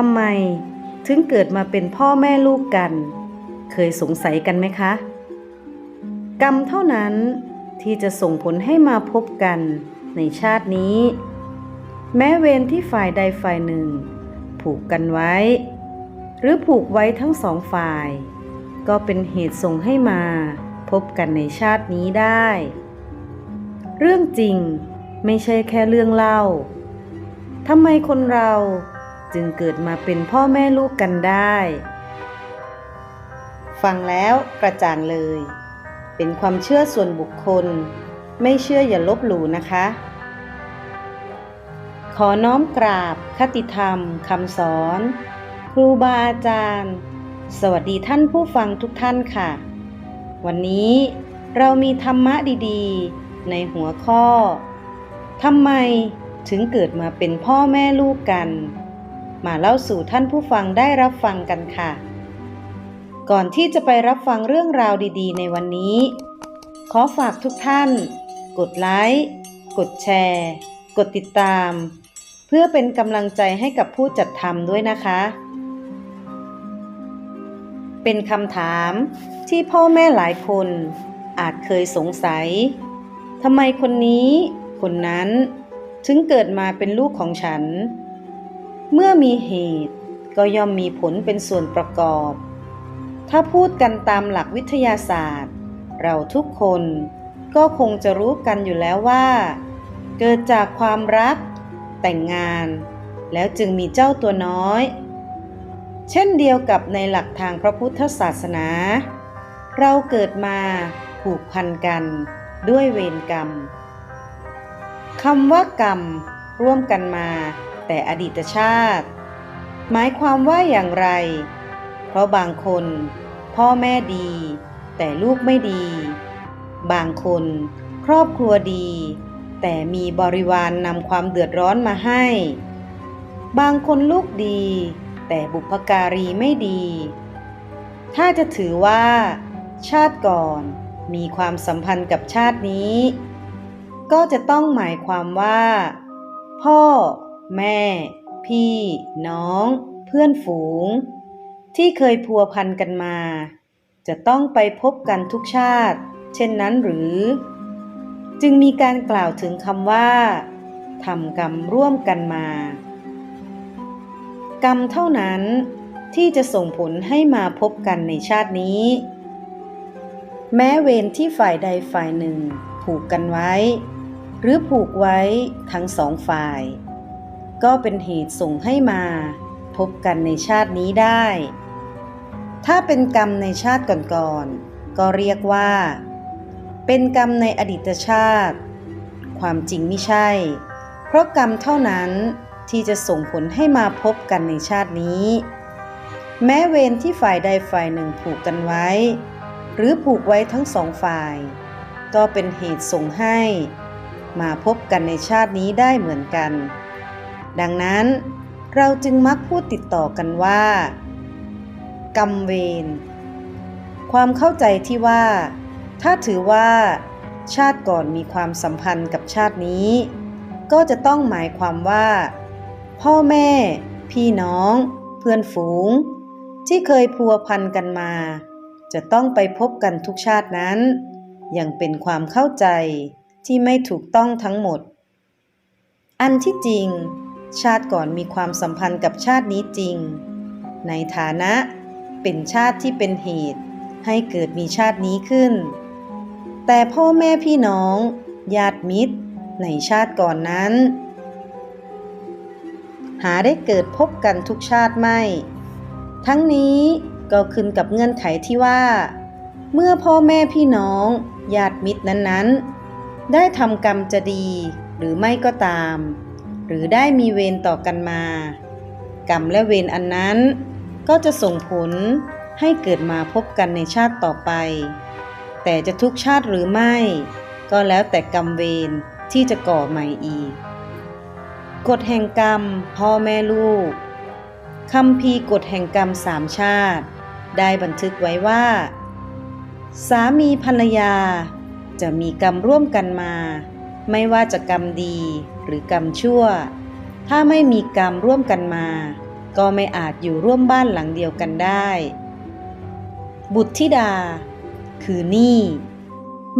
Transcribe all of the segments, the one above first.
ทำไมถึงเกิดมาเป็นพ่อแม่ลูกกัน เคยสงสัยกันไหมคะ กรรมเท่านั้นที่จะส่งผลให้มาพบกันในชาตินี้ แม้เวรที่ฝ่ายใดฝ่ายหนึ่ง ผูกกันไว้ หรือผูกไว้ทั้งสองฝ่าย ก็เป็นเหตุส่งให้มาพบกันในชาตินี้ได้ เรื่องจริงไม่ใช่แค่เรื่องเล่าทำไมคนเรา จึงเกิดมาเป็นพ่อแม่ลูกกันได้ ฟังแล้วกระจ่างเลย เป็นความเชื่อส่วนบุคคล ไม่เชื่ออย่าลบหลู่นะคะ ขอน้อมกราบคติธรรมคำสอน ครูบาอาจารย์ สวัสดีท่านผู้ฟังทุกท่านค่ะ วันนี้เรามีธรรมะดีๆ ในหัวข้อทำไมถึงเกิดมาเป็นพ่อแม่ลูกกัน มาเล่าสู่ท่านผู้ฟังได้รับฟังกันค่ะ ก่อนที่จะไปรับฟังเรื่องราวดีๆ ในวันนี้ ขอฝากทุกท่าน กดไลค์ กดแชร์ กดติดตาม เพื่อเป็นกำลังใจให้กับผู้จัดทำด้วยนะคะ เป็นคำถามที่พ่อแม่หลายคน อาจเคยสงสัยทำไมคนนี้ คนนั้น ถึงเกิดมาเป็นลูกของฉัน เมื่อมีเหตุก็ย่อมมีผลเป็นส่วนประกอบ ถ้าพูดกันตามหลักวิทยาศาสตร์ เราทุกคนก็คงจะรู้กันอยู่แล้วว่า เกิดจากความรัก แต่งงาน แล้วจึงมีเจ้าตัวน้อย เช่นเดียวกับในหลักทางพระพุทธศาสนา เราเกิดมาผูกพันกันด้วยเวรกรรมคำว่ากรรมร่วมกันมา แต่อดีตชาติ หมายความว่าอย่างไร เพราะบางคน พ่อแม่ดี แต่ลูกไม่ดี บางคน ครอบครัวดี แต่มีบริวารนำความเดือดร้อนมาให้ บางคนลูกดี แต่บุพการีไม่ดี ถ้าจะถือว่า ชาติก่อนมีความสัมพันธ์กับชาตินี้ ก็จะต้องหมายความว่า พ่อ แม่ พี่ น้อง เพื่อนฝูง ที่เคยพัวพันกันมา จะต้องไปพบกันทุกชาติ เช่นนั้นหรือ จึงมีการกล่าวถึงคำว่าทำกรรมร่วมกันมา กรรมเท่านั้นที่จะส่งผลให้มาพบกันในชาตินี้ แม้เวรที่ฝ่ายใดฝ่ายหนึ่ง ผูกกันไว้ หรือผูกไว้ทั้งสองฝ่าย ก็เป็นเหตุส่งให้มา พบกันในชาตินี้ได้ ถ้าเป็นกรรมในชาติก่อนๆก็เรียกว่า เป็นกรรมในอดีตชาติ ความจริงไม่ใช่ เพราะกรรมเท่านั้นที่จะส่งผลให้มาพบกันในชาตินี้ แม้เวรที่ฝ่ายใดฝ่ายหนึ่งผูกกันไว้ หรือผูกไว้ทั้งสองฝ่าย ก็เป็นเหตุส่งให้ มาพบกันในชาตินี้ได้เหมือนกัน ดังนั้นเราจึงมักพูดติดต่อกันว่า กรรมเวรความเข้าใจที่ว่า ถ้าถือว่า ชาติก่อนมีความสัมพันธ์กับชาตินี้ ก็จะต้องหมายความว่า พ่อแม่ พี่น้อง เพื่อนฝูง ที่เคยพัวพันกันมา จะต้องไปพบกันทุกชาตินั้นยังเป็นความเข้าใจที่ไม่ถูกต้องทั้งหมด อันที่จริง ชาติก่อนมีความสัมพันธ์กับชาตินี้จริง ในฐานะเป็นชาติที่เป็นเหตุ ให้เกิดมีชาตินี้ขึ้น แต่พ่อแม่พี่น้อง ญาติมิตร ในชาติก่อนนั้น หาได้เกิดพบกันทุกชาติไม่ ทั้งนี้ก็ขึ้นกับเงื่อนไขที่ว่า เมื่อพ่อแม่พี่น้องญาติมิตรนั้นๆ ได้ทำกรรมจะดีหรือไม่ก็ตาม หรือได้มีเวรต่อกันมา กรรมและเวรอันนั้นก็จะส่งผลให้เกิดมาพบกันในชาติต่อไป แต่จะทุกชาติหรือไม่ ก็แล้วแต่กรรมเวรที่จะก่อใหม่อีก กฎแห่งกรรม พ่อแม่ลูกคำพีร์กฎแห่งกรรมสามชาติ ได้บันทึกไว้ว่า สามีภรรยา จะมีกรรมร่วมกันมา ไม่ว่าจะกรรมดี หรือกรรมชั่ว ถ้าไม่มีกรรมร่วมกันมา ก็ไม่อาจอยู่ร่วมบ้านหลังเดียวกันได้ บุตรธิดา คือหนี้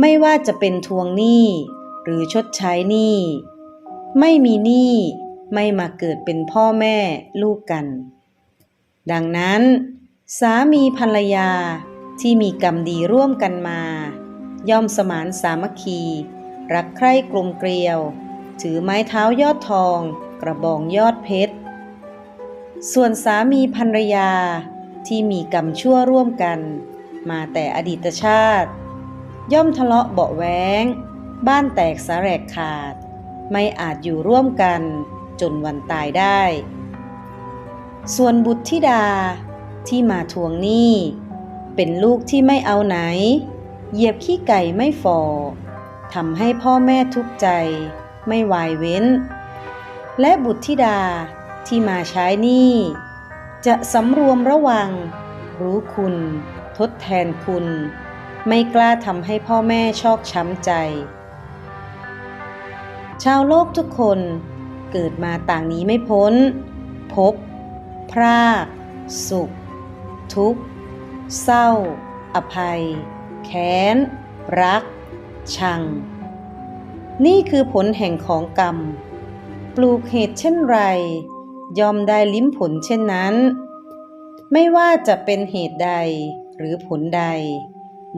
ไม่ว่าจะเป็นทวงหนี้หรือชดใช้หนี้ไม่มีหนี้ไม่มาเกิดเป็นพ่อแม่ลูกกัน ดังนั้น สามีภรรยาที่มีกรรมดีร่วมกันมา ย่อมสมานสามัคคี รักใคร่กลมเกลียว ถือไม้เท้ายอดทอง กระบองยอดเพชร ส่วนสามีภรรยาที่มีกรรมชั่วร่วมกัน มาแต่อดีตชาติ ย่อมทะเลาะเบาะแว้งบ้านแตกสาแรกขาด ไม่อาจอยู่ร่วมกันจนวันตายได้ ส่วนบุตรธิดาที่มาทวงหนี้ เป็นลูกที่ไม่เอาไหน เหยียบขี้ไก่ไม่ฟอทำให้พ่อแม่ทุกข์ใจ ไม่วายเว้น และบุตรธิดาที่มาใช้หนี้จะสำรวมระวัง รู้คุณ ทดแทนคุณ ไม่กล้าทำให้พ่อแม่ชอกช้ำใจ ชาวโลกทุกคนเกิดมาต่างนี้ไม่พ้น พบ พราก สุข ทุกข์ เศร้า อภัย แค้น รัก ชัง นี่คือผลแห่งของกรรม ปลูกเหตุเช่นไร ยอมได้ลิ้มผลเช่นนั้น ไม่ว่าจะเป็นเหตุใดหรือผลใด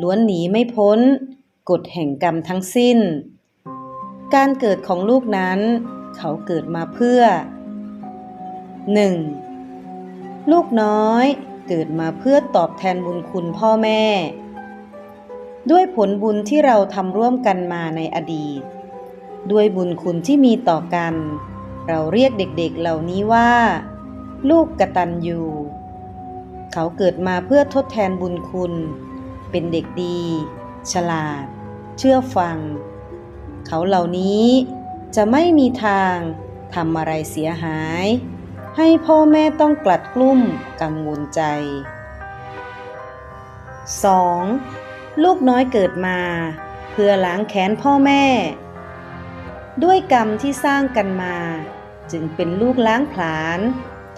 ล้วนหนีไม่พ้น กฎแห่งกรรมทั้งสิ้น การเกิดของลูกนั้น เขาเกิดมาเพื่อ 1. ลูกน้อยเกิดมาเพื่อตอบแทนบุญคุณพ่อแม่ ด้วยผลบุญที่เราทำร่วมกันมาในอดีต ด้วยบุญคุณที่มีต่อกัน เราเรียกเด็กๆเหล่านี้ว่า ลูกกระตัญญูเขาเกิดมาเพื่อทดแทนบุญคุณ เป็นเด็กดี ฉลาด เชื่อฟัง เขาเหล่านี้จะไม่มีทางทำอะไรเสียหาย ให้พ่อแม่ต้องกลัดกลุ้มกังวลใจ 2. ลูกน้อยเกิดมา เพื่อล้างแค้นพ่อแม่ ด้วยกรรมที่สร้างกันมา จึงเป็นลูกล้างผลาญ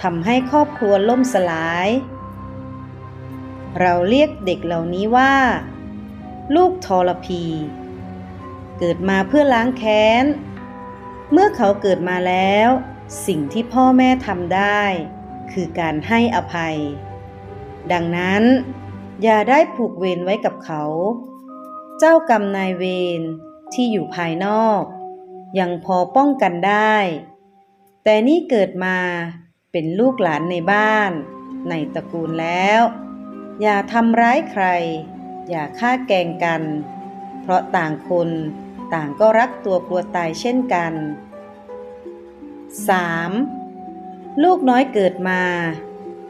ทำให้ครอบครัวล่มสลาย เราเรียกเด็กเหล่านี้ว่า ลูกทรพี เกิดมาเพื่อล้างแค้น เมื่อเขาเกิดมาแล้ว สิ่งที่พ่อแม่ทำได้ คือการให้อภัย ดังนั้นอย่าได้ผูกเวรไว้กับเขา เจ้ากรรมนายเวรที่อยู่ภายนอก ยังพอป้องกันได้ แต่นี่เกิดมาเป็นลูกหลานในบ้าน ในตระกูลแล้ว อย่าทำร้ายใคร อย่าฆ่าแกงกัน เพราะต่างคนต่างก็รักตัวกลัวตายเช่นกัน 3. ลูกน้อยเกิดมา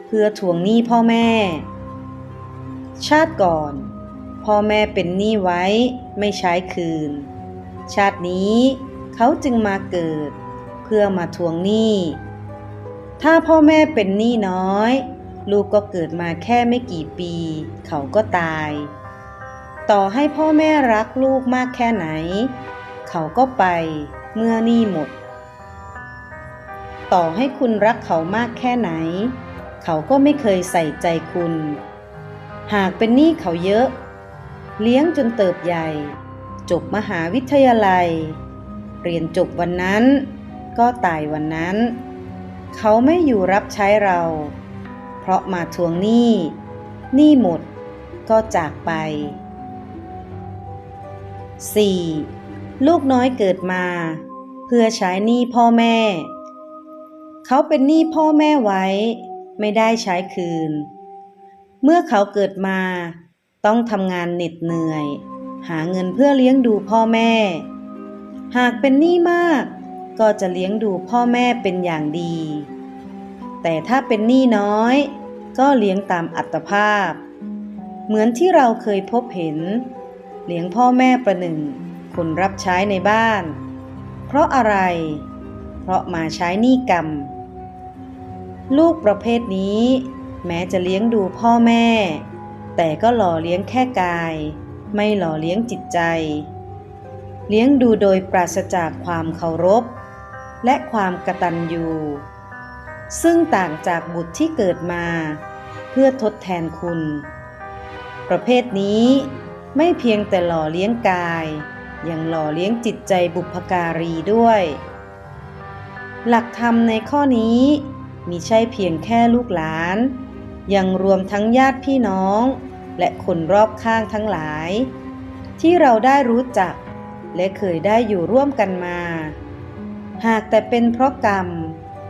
เพื่อทวงหนี้พ่อแม่ ชาติก่อน พ่อแม่เป็นหนี้ไว้ไม่ใช้คืน ชาตินี้ เขาจึงมาเกิด เพื่อมาทวงหนี้ ถ้าพ่อแม่เป็นหนี้น้อย ลูกก็เกิดมาแค่ไม่กี่ปี เขาก็ตาย ต่อให้พ่อแม่รักลูกมากแค่ไหน เขาก็ไปเมื่อหนี้หมด ต่อให้คุณรักเขามากแค่ไหน เขาก็ไม่เคยใส่ใจคุณ หากเป็นหนี้เขาเยอะ เลี้ยงจนเติบใหญ่ จบมหาวิทยาลัย เรียนจบวันนั้น ก็ตายวันนั้น เขาไม่อยู่รับใช้เรา เพราะมาทวงหนี้หนี้หมดก็จากไป 4. ลูกน้อยเกิดมา เพื่อใช้หนี้พ่อแม่ เขาเป็นหนี้พ่อแม่ไว้ ไม่ได้ใช้คืน เมื่อเขาเกิดมาต้องทำงานเหน็ดเหนื่อย หาเงินเพื่อเลี้ยงดูพ่อแม่ หากเป็นหนี้มาก ก็จะเลี้ยงดูพ่อแม่เป็นอย่างดี แต่ถ้าเป็นหนี้น้อย ก็เลี้ยงตามอัตภาพ เหมือนที่เราเคยพบเห็น เลี้ยงพ่อแม่ประหนึ่ง คนรับใช้ในบ้าน เพราะอะไร เพราะมาใช้หนี้กรรม ลูกประเภทนี้ แม้จะเลี้ยงดูพ่อแม่ แต่ก็หล่อเลี้ยงแค่กาย ไม่หล่อเลี้ยงจิตใจ เลี้ยงดูโดยปราศจากความเคารพ และความกตัญญูซึ่งต่างจากบุตรที่เกิดมา เพื่อทดแทนคุณ ประเภทนี้ไม่เพียงแต่หล่อเลี้ยงกาย ยังหล่อเลี้ยงจิตใจบุพการีด้วย หลักธรรมในข้อนี้มีใช่เพียงแค่ลูกหลาน ยังรวมทั้งญาติพี่น้อง และคนรอบข้างทั้งหลาย ที่เราได้รู้จัก และเคยได้อยู่ร่วมกันมา หากแต่เป็นเพราะกรรม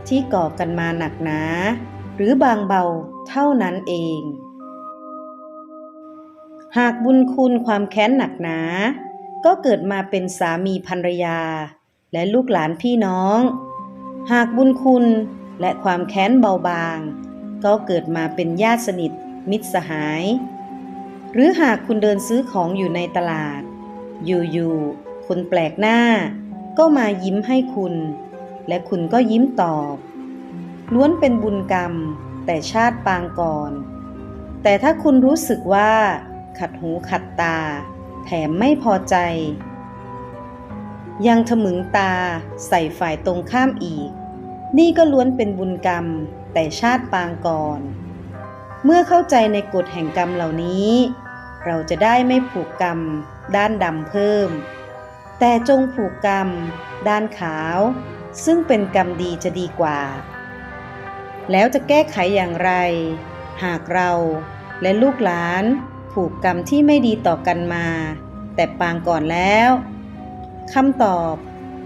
ที่ก่อกันมาหนักหนา หรือบางเบาเท่านั้นเอง หากบุญคุณความแค้นหนักหนา ก็เกิดมาเป็นสามีภรรยา และลูกหลานพี่น้อง หากบุญคุณและความแค้นเบาบาง ก็เกิดมาเป็นญาติสนิท มิตรสหาย หรือหากคุณเดินซื้อของอยู่ในตลาด อยู่ๆ คนแปลกหน้า ก็มายิ้มให้คุณ และคุณก็ยิ้มตอบ ล้วนเป็นบุญกรรม แต่ชาติปางก่อน แต่ถ้าคุณรู้สึกว่า ขัดหูขัดตา แถมไม่พอใจ ยังถมึงตาใส่ฝ่ายตรงข้ามอีก นี่ก็ล้วนเป็นบุญกรรม แต่ชาติปางก่อน เมื่อเข้าใจในกฎแห่งกรรมเหล่านี้เราจะได้ไม่ผูกกรรมด้านดำเพิ่ม แต่จงผูกกรรม ด้านขาว ซึ่งเป็นกรรมดีจะดีกว่า แล้วจะแก้ไขอย่างไร หากเราและลูกหลานผูกกรรมที่ไม่ดีต่อกันมา แต่ปางก่อนแล้วคำตอบ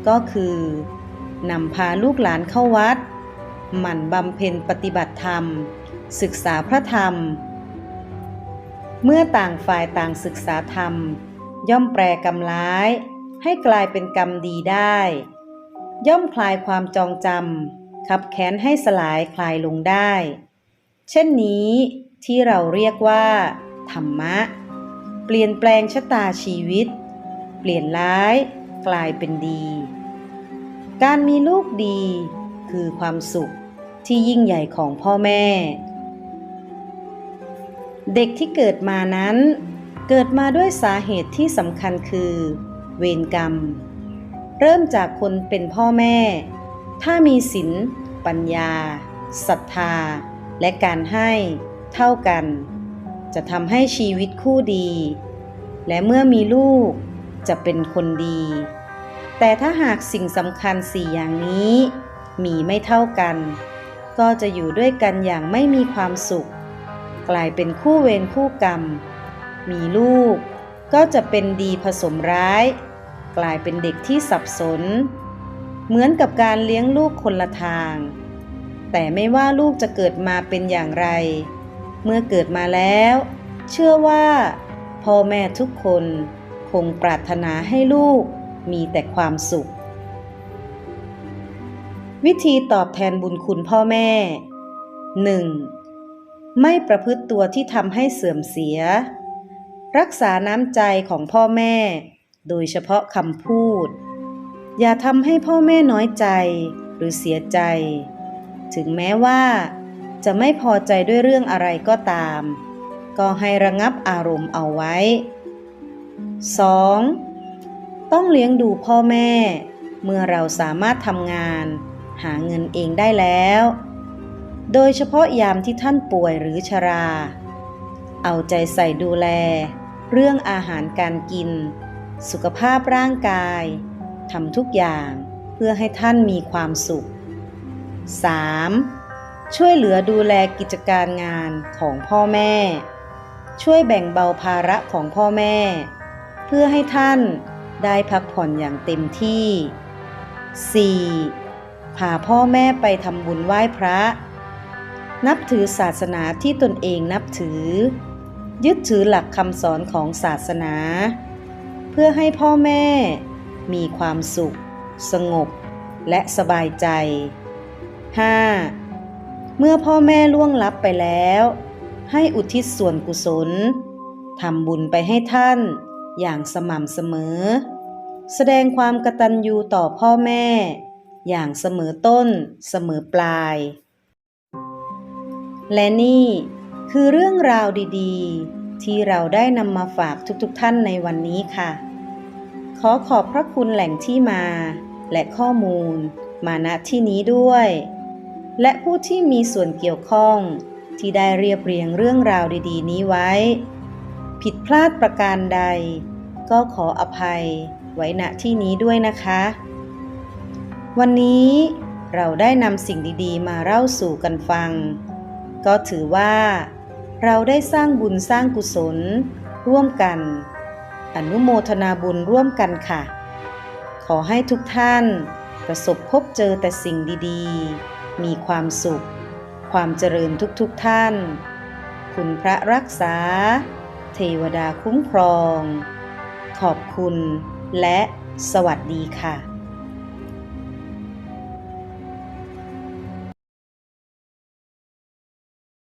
ก็คือนำพาลูกหลานเข้าวัด หมั่นบำเพ็ญปฏิบัติธรรม ศึกษาพระธรรม เมื่อต่างฝ่ายต่างศึกษาธรรม ย่อมแปลกรรมร้าย ให้กลายเป็นกรรมดีได้ ย่อมคลายความจองจำขับแค้นให้สลายคลายลงได้ เช่นนี้ที่เราเรียกว่า ธรรมะ เปลี่ยนแปลงชะตาชีวิต เปลี่ยนร้ายกลายเป็นดี การมีลูกดีคือความสุขที่ยิ่งใหญ่ของพ่อแม่ เด็กที่เกิดมานั้น เกิดมาด้วยสาเหตุที่สำคัญคือ เวรกรรม เริ่มจากคนเป็นพ่อแม่ ถ้ามีศีลปัญญาศรัทธา และการให้เท่ากัน จะทำให้ชีวิตคู่ดี และเมื่อมีลูกจะเป็นคนดี แต่ถ้าหากสิ่งสำคัญสี่อย่างนี้ มีไม่เท่ากัน ก็จะอยู่ด้วยกันอย่างไม่มีความสุข กลายเป็นคู่เวรคู่กรรม มีลูกก็จะเป็นดีผสมร้าย กลายเป็นเด็กที่สับสน เหมือนกับการเลี้ยงลูกคนละทาง แต่ไม่ว่าลูกจะเกิดมาเป็นอย่างไร เมื่อเกิดมาแล้ว เชื่อว่า พ่อแม่ทุกคนคงปรารถนาให้ลูกมีแต่ความสุข วิธีตอบแทนบุญคุณพ่อแม่ 1. ไม่ประพฤติตัวที่ทำให้เสื่อมเสีย รักษาน้ำใจของพ่อแม่ โดยเฉพาะคำพูด อย่าทำให้พ่อแม่น้อยใจหรือเสียใจ ถึงแม้ว่า จะไม่พอใจด้วยเรื่องอะไรก็ตาม ก็ให้ระงับอารมณ์เอาไว้ 2. ต้องเลี้ยงดูพ่อแม่ เมื่อเราสามารถทำงาน หาเงินเองได้แล้ว โดยเฉพาะยามที่ท่านป่วยหรือชรา เอาใจใส่ดูแล เรื่องอาหารการกิน สุขภาพร่างกายทำทุกอย่างเพื่อให้ท่านมีความสุข 3. ช่วยเหลือดูแลกิจการงานของพ่อแม่ ช่วยแบ่งเบาภาระของพ่อแม่ เพื่อให้ท่านได้พักผ่อนอย่างเต็มที่ 4. พาพ่อแม่ไปทำบุญไหว้พระ นับถือศาสนาที่ตนเองนับถือ ยึดถือหลักคำสอนของศาสนา พื่อให้พ่อแม่ มีความสุข สงบ และสบายใจ 5. เมื่อพ่อแม่ล่วงลับไปแล้ว ให้อุทิศส่วนกุศลทำบุญไปให้ท่านอย่างสม่ำเสมอ แสดงความกตัญญูต่อพ่อแม่ อย่างเสมอต้นเสมอปลาย และนี่คือเรื่องราวดี ๆ ที่เราได้นำมาฝากทุกๆท่านในวันนี้ค่ะ ขอขอบพระคุณแหล่งที่มา และข้อมูล มาณที่นี้ด้วย และผู้ที่มีส่วนเกี่ยวข้อง ที่ได้เรียบเรียงเรื่องราวดีๆ นี้ไว้ ผิดพลาดประการใด ก็ขออภัยไว้ณที่นี้ด้วยนะคะ วันนี้เราได้นำสิ่งดีๆ มาเล่าสู่กันฟัง ก็ถือว่า เราได้สร้างบุญสร้างกุศล ร่วมกัน อนุโมทนาบุญร่วมกันค่ะ ขอให้ทุกท่าน ประสบพบเจอแต่สิ่งดีๆ มีความสุข ความเจริญทุกๆทท่าน คุณพระรักษา เทวดาคุ้มครอง ขอบคุณและสวัสดีค่ะ